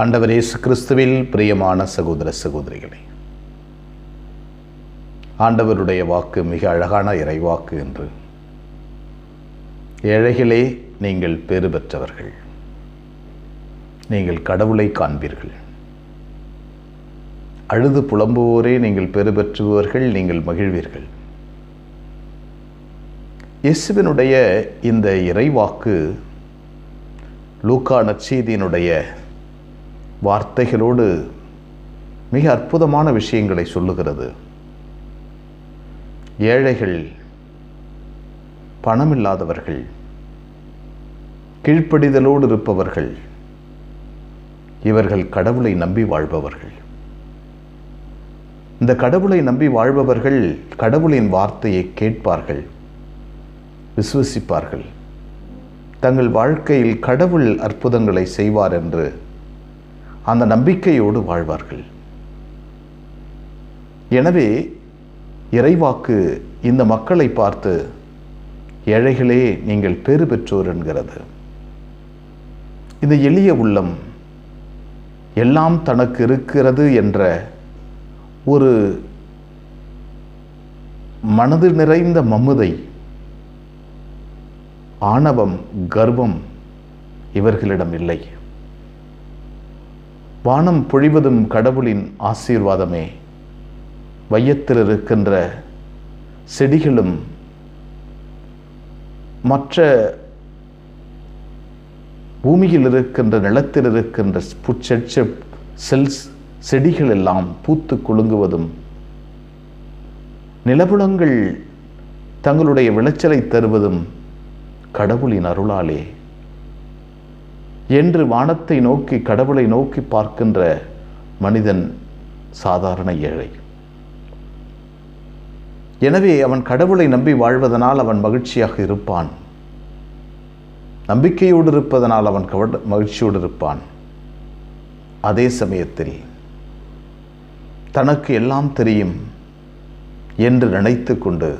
ஆண்டவர் இயேசு கிறிஸ்துவில் பிரியமான சகோதர சகோதரிகளே ஆண்டவருடைய வாக்கு மிக அழகான இறைவாக்கு என்று. ஏழைகளே நீங்கள் பேறு பெற்றவர்கள். நீங்கள் கடவுளை காண்பீர்கள். அழுது புலம்புவோரே நீங்கள் பெறு பெற்றுபவர்கள் நீங்கள் மகிழ்வீர்கள். இயேசுவினுடைய இந்த இறைவாக்கு லூக்கா நச்சீதியினுடைய வார்த்தைகளோடு மிக அற்புதமான விஷயங்களை சொல்லுகிறது. ஏழைகள் பணமில்லாதவர்கள் கீழ்ப்படிதலோடு இருப்பவர்கள் இவர்கள் கடவுளை நம்பி வாழ்பவர்கள். இந்த கடவுளை நம்பி வாழ்பவர்கள் கடவுளின் வார்த்தையை கேட்பார்கள் விசுவசிப்பார்கள். தங்கள் வாழ்க்கையில் கடவுள் அற்புதங்களை செய்வார் என்று அந்த நம்பிக்கையோடு வாழ்வார்கள். எனவே இறைவாக்கு இந்த மக்களை பார்த்து ஏழைகளே நீங்கள் பேறு பெற்றோர் என்கிறது. இந்த எளிய உள்ளம் எல்லாம் தனக்கு இருக்கிறது என்ற ஒரு மனது நிறைந்த மம்முதை ஆணவம் கர்வம் இவர்களிடம் இல்லை. வானம் பொழிவதும் கடவுளின் ஆசீர்வாதமே. வையத்தில் இருக்கின்ற செடிகளும் மற்ற பூமியில் இருக்கின்ற நிலத்தில் இருக்கின்ற புச்செச்ச செல்ஸ் செடிகள் எல்லாம் பூத்து குலுங்குவதும் நிலபுலங்கள் தங்களுடைய விளைச்சலை தருவதும் கடவுளின் அருளாலே. என்று வானத்தை நோக்கி கடவுளை நோக்கி பார்க்கின்ற மனிதன் சாதாரண ஏழை. எனவே அவன் கடவுளை நம்பி வாழ்வதனால் அவன் மகிழ்ச்சியாக இருப்பான். நம்பிக்கையோடு இருப்பதனால் அவன் கவ மகிழ்ச்சியோடு இருப்பான். அதே சமயத்தில் தனக்கு எல்லாம் தெரியும் என்று நினைத்து கொண்டு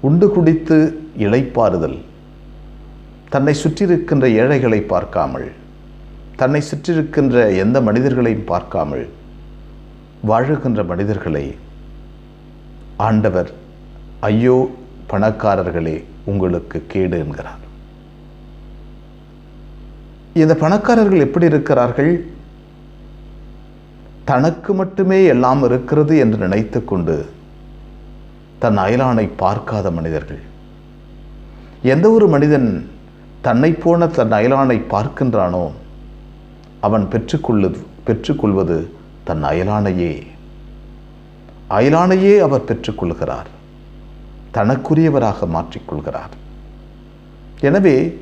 உண்டு குடித்து இழைப்பாறுதல் தன்னை சுற்றியிருக்கின்ற ஏழைகளை பார்க்காமல் தன்னை சுற்றியிருக்கின்ற எந்த மனிதர்களையும் பார்க்காமல் வாழுகின்ற மனிதர்களை ஆண்டவர் ஐயோ பணக்காரர்களே உங்களுக்கு கேடு என்கிறார். இந்த பணக்காரர்கள் எப்படி இருக்கிறார்கள்? தனக்கு மட்டுமே எல்லாம் இருக்கிறது என்று நினைத்து கொண்டு தன் அயலானை பார்க்காத மனிதர்கள். எந்த ஒரு மனிதன் தன்னை போன தன் அயலானை பார்க்கின்றானோ? அவன் பெற்றுக்கொள்ளு பெற்றுக்கொள்வது தன் அயலானையே. அயலானையே அவர் பெற்றுக்கொள்கிறார். தனக்குரியவராக மாற்றிக்கொள்கிறார். எனவே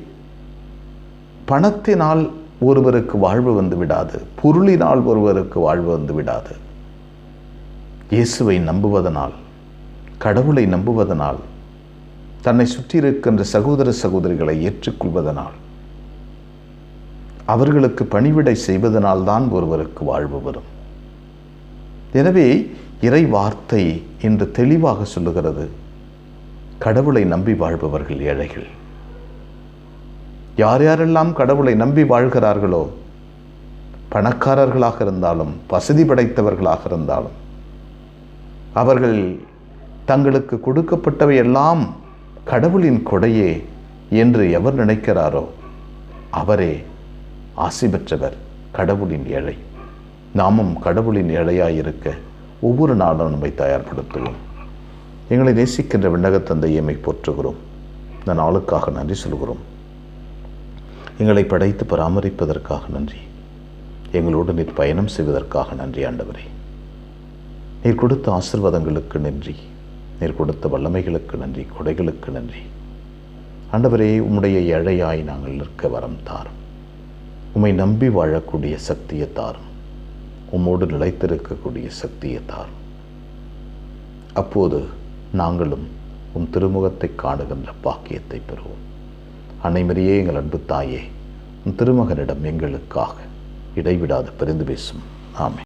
பணத்தினால் ஒருவருக்கு வாழ்வு வந்து விடாது. பொருளினால் ஒருவருக்கு வாழ்வு வந்து விடாது. இயேசுவை நம்புவதனால் கடவுளை நம்புவதனால் தன்னை சுற்றி இருக்கின்ற சகோதர சகோதரிகளை ஏற்றுக்கொள்வதனால் அவர்களுக்கு பணிவிடை செய்வதனால் தான் ஒருவருக்கு வாழ்வு வரும். எனவே இறை வார்த்தை என்று தெளிவாக சொல்லுகிறது கடவுளை நம்பி வாழ்பவர்கள் ஏழைகள். யார் யாரெல்லாம் கடவுளை நம்பி வாழ்கிறார்களோ பணக்காரர்களாக இருந்தாலும் வசதி படைத்தவர்களாக இருந்தாலும் அவர்கள் தங்களுக்கு கொடுக்கப்பட்டவை எல்லாம் கடவுளின் கொடையே என்று எவர் நினைக்கிறாரோ அவரே ஆசி பெற்றவர் கடவுளின் ஏழை. நாமும் கடவுளின் ஏழையாயிருக்க ஒவ்வொரு நாளும் நம்மை தயார்படுத்துவோம். எங்களை நேசிக்கின்ற விண்ணகத்தந்தையமை போற்றுகிறோம். இந்த நாளுக்காக நன்றி சொல்கிறோம். எங்களை படைத்து பராமரிப்பதற்காக நன்றி. எங்களோடு நீர் பயணம் செய்வதற்காக நன்றி ஆண்டவரே. நீர் கொடுத்த ஆசிர்வாதங்களுக்கு நன்றி. நீர் கொடுத்த வல்லமைகளுக்கு நன்றி கொடைகளுக்கு நன்றி. ஆண்டவரே உம்முடைய ஏழையாய் நாங்கள் நிற்க வரம் தாரும். உம்மை நம்பி வாழக்கூடிய சக்தியை தாரும். உம்மோடு நிலைத்திருக்கக்கூடிய சக்தியை தாரும். அப்போது நாங்களும் உம் திருமுகத்தை காணுகின்ற பாக்கியத்தை பெறுவோம். அனைமரியே எங்கள் அன்பு தாயே உன் திருமகனிடம் எங்களுக்காக இடைவிடாது பிரிந்து பேசும். ஆமை